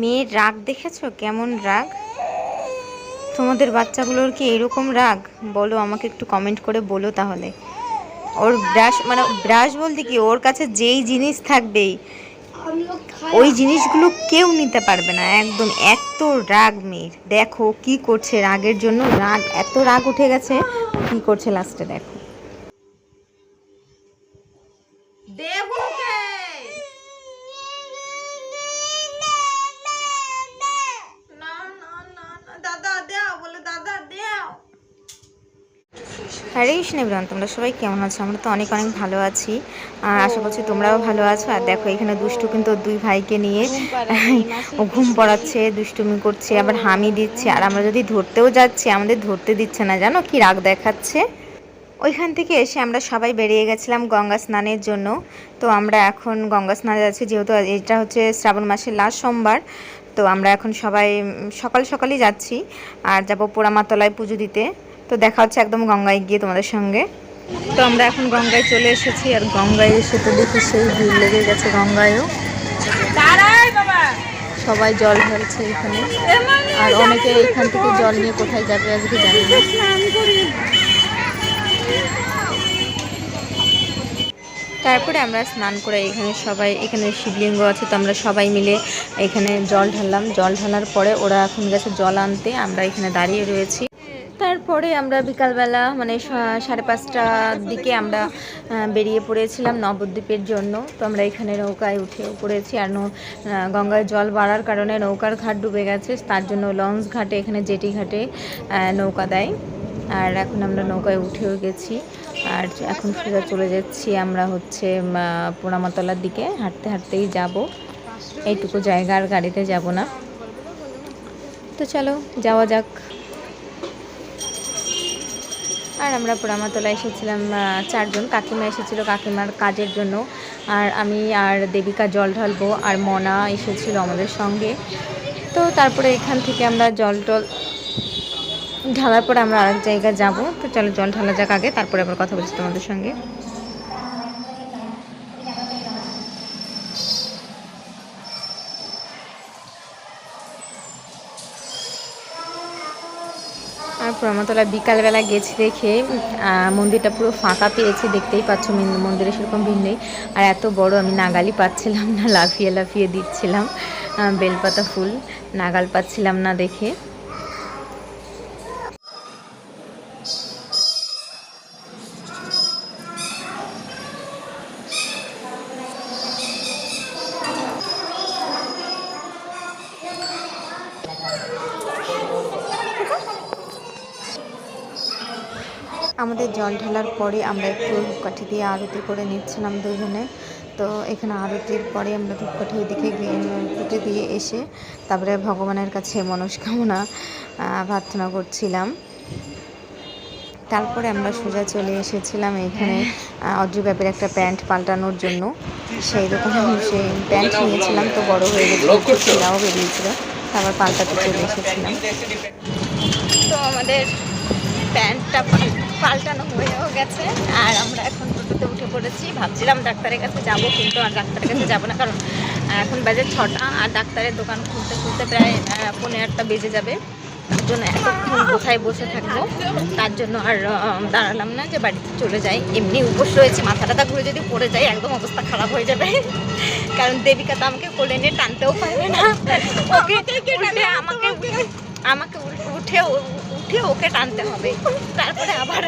মেয়ের রাগ দেখেছ? কেমন রাগ? তোমাদের বাচ্চাগুলোর কি এরকম রাগ? বলো, আমাকে একটু কমেন্ট করে বলো তাহলে। ওর ব্রাশ মানে ব্রাশ বলতে কি, ওর কাছে যেই জিনিস থাকবেই, ওই জিনিসগুলো কেউ নিতে পারবে না। একদম এত রাগ মেয়ের। দেখো কি করছে রাগের জন্য। রাগ, এত রাগ উঠে গেছে। কি করছে লাস্টে দেখো। হরে কৃষ্ণ বিরান তোমরা সবাই কেমন আছো? আমরা তো অনেক অনেক ভালো আছি। আর আশা করছি তোমরাও ভালো আছো। আর দেখো এখানে দুষ্টু কিন্তু দুই ভাইকে নিয়ে ও ঘুম পড়াচ্ছে দুষ্টুমি করছে আবার হামি দিচ্ছে। আর আমরা যদি ধরতেও যাচ্ছি আমাদের ধরতে দিচ্ছে না। জানো কি রাগ দেখাচ্ছে? ওইখান থেকে এসে আমরা সবাই বেরিয়ে গেছিলাম গঙ্গা স্নানের জন্য। তো আমরা এখন গঙ্গা স্নানে যাচ্ছি যেহেতু এটা হচ্ছে শ্রাবণ মাসের লাস্ট সোমবার। তো আমরা এখন সবাই সকাল সকালই যাচ্ছি। আর যাব পোড়ামাতলায় পুজো দিতে। তো দেখা হচ্ছে একদম গঙ্গায় গিয়ে তোমাদের সঙ্গে। তো আমরা এখন গঙ্গায় চলে এসেছি, আর গঙ্গায় এসে তো দেখি সেই ভিড় লেগে গেছে গঙ্গায়ও। সবাই জল ঢালছে এখানে। আর অনেকে এখান থেকে জল নিয়ে কোথায় যাবে আজকে জানি তারপরে আমরা স্নান করে এখানে সবাই, এখানে শিবলিঙ্গ আছে, তো আমরা সবাই মিলে এখানে জল ঢাললাম। জল ঢালার পরে ওরা এখন গেছে জল আনতে, আমরা এখানে দাঁড়িয়ে রয়েছি। তারপরে আমরা বিকালবেলা মানে সাড়ে পাঁচটার দিকে আমরা বেরিয়ে পড়েছিলাম নবদ্বীপের জন্য। তো আমরা এখানে নৌকায় উঠে পড়েছি আর গঙ্গায় জল বাড়ার কারণে নৌকার ঘাট ডুবে গেছে। তার জন্য লঞ্চ ঘাটে, এখানে জেটি ঘাটে নৌকা দেয়। আর এখন আমরা নৌকায় উঠেও গেছি। আর এখন সোজা চলে যাচ্ছি আমরা হচ্ছে পোড়ামাতলার দিকে। হাঁটতে হাঁটতেই যাব। এইটুকু জায়গা আর গাড়িতে যাব না। তো চলো, যাওয়া যাক। আর আমরা পোড়ামাতলা এসেছিলাম চারজন। কাকিমা এসেছিল কাকিমার কাজের জন্য। আর আমি আর দেবিকা জল ঢালবো আর মনা এসেছিল আমাদের সঙ্গে। তো তারপরে এখান থেকে আমরা জল টল ঢালার পরে আমরা আরেক জায়গায় যাব। তো চলো জল ঢালা যাক আগে, তারপরে আবার কথা বলছি তোমাদের সঙ্গে। আর প্রমাতলা বিকালবেলা গেছি দেখে মন্দিরটা পুরো ফাঁকা পেয়েছি, দেখতেই পাচ্ছ মন্দিরে সেরকম ভিড় নেই। আর এত বড় আমি নাগালি পাচ্ছিলাম না, লাফিয়ে লাফিয়ে দিচ্ছিলাম বেলপাতা ফুল, নাগাল পাচ্ছিলাম না দেখে। আমাদের জল ঢালার পরে আমরা একটু ধূপকাঠি দিয়ে আরতি করে নিচ্ছিলাম দুজনে। তো এখানে আরতির পরে আমরা ধূপকাঠি ওইদিকে পুঁতে দিয়ে এসে তারপরে ভগবানের কাছে মনস্কামনা প্রার্থনা করছিলাম। তারপরে আমরা সোজা চলে এসেছিলাম এখানে অজু ব্যাপের একটা প্যান্ট পাল্টানোর জন্য। সেই দোকানে আমি সেই প্যান্ট নিয়েছিলাম তো বড় হয়ে গেছিল ছেঁড়াও বেরিয়েছিল। তারপর পাল্টাতে চলে এসেছিলাম। তো আমাদের প্যান্টটা পাল্টানো হয়েও গেছে। আর আমরা এখন টোটোতে উঠে পড়েছি। ভাবছিলাম ডাক্তারের কাছে যাব কিন্তু আর ডাক্তারের কাছে যাব না কারণ এখন বাজে ছটা আর ডাক্তারের দোকান খুলতে খুলতে প্রায় আহ, পৌনে আটটা বেজে যাবে। তার জন্য এতক্ষণ কোথায় বসে থাকব তার জন্য আর দাঁড়ালাম না যে বাড়িতে চলে যাই। এমনি উপোস রয়েছে মাথা টাথা ঘুরে যদি পড়ে যায় একদম অবস্থা খারাপ হয়ে যাবে। কারণ দেবিকা তো আমাকে কোলে নিয়ে টানতেও পারবে না। আমাকে আমাকে উঠে ও- উঠে ওকে টানতে হবে। তারপরে আবার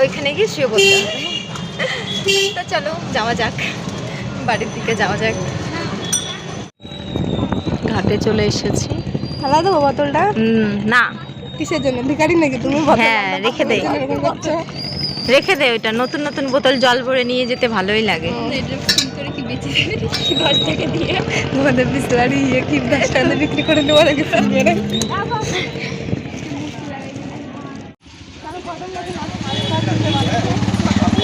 ওইখানে গিয়ে শুয়ে পড়তে হবে। তো চলো যাওয়া যাক। বাড়ির দিকে যাওয়া যাক। ঘাটে চলে এসেছি। ফেলা দেবো বোতলটা? না। কিসের জন্য? ভিখারি নাকি তুমি হ্যাঁ রেখে দে এরকম করছ রেখে দে ওইটা। নতুন নতুন বোতল জল ভরে নিয়ে যেতে ভালোই লাগে। দিয়ে তোমাদের বিসলারি ইয়ে কি দশ টাকা দিয়ে বিক্রি করে দেবো নাকি মেরে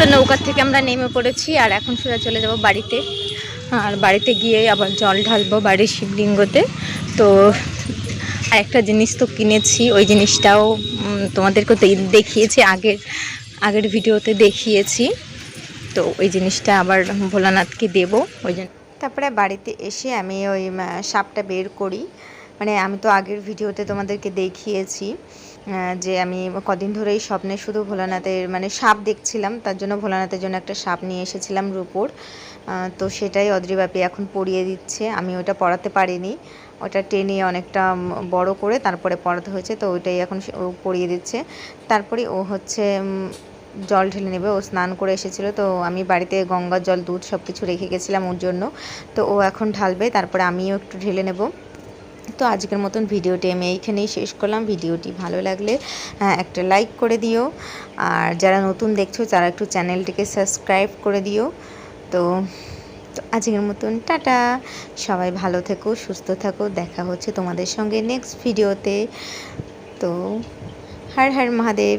তো নৌকার থেকে আমরা নেমে পড়েছি আর এখন সোজা চলে যাব বাড়িতে। আর বাড়িতে গিয়ে আবার জল ঢালবো বাড়ির শিবলিঙ্গতে। তো আরেকটা জিনিস তো কিনেছি, ওই জিনিসটাও তোমাদেরকে তো দেখিয়েছি, আগের আগের ভিডিওতে দেখিয়েছি। তো ওই জিনিসটা আবার ভোলানাথকে দেবো, ওই জন্য। তারপরে বাড়িতে এসে আমি ওই সাপটা বের করি। মানে আমি তো আগের ভিডিওতে তোমাদেরকে দেখিয়েছি। যে আমি কদিন ধরেই স্বপ্নে শুধু ভোলানাথের মানে সাপ দেখছিলাম, তার জন্য ভোলানাথের জন্য একটা সাপ নিয়ে এসেছিলাম রূপোর। তো সেটাই অদ্রিবাপি এখন পরিয়ে দিচ্ছে। আমি ওটা পড়াতে পারিনি। ওটা টেনে অনেকটা বড় করে তারপরে পড়াতে হয়েছে, তো ওইটাই এখন ও পরিয়ে দিচ্ছে। তারপরে ও হচ্ছে জল ঢেলে নেবে। ও স্নান করে এসেছিল, তো আমি বাড়িতে গঙ্গার জল, দুধ সব কিছু রেখে গেছিলাম ওর জন্য। তো ও এখন ঢালবে, তারপরে আমিও একটু ঢেলে নেব। তো আজকের মতন ভিডিওটি আমি এইখানেই শেষ করলাম। ভিডিওটি ভালো লাগলে হ্যাঁ, একটা লাইক করে দিও। আর যারা নতুন দেখছ তারা একটু চ্যানেলটিকে সাবস্ক্রাইব করে দিও। তো তো আজকের মতন টাটা। সবাই ভালো থেকো সুস্থ থাকো। দেখা হচ্ছে তোমাদের সঙ্গে নেক্সট ভিডিওতে তো হর হর মহাদেব।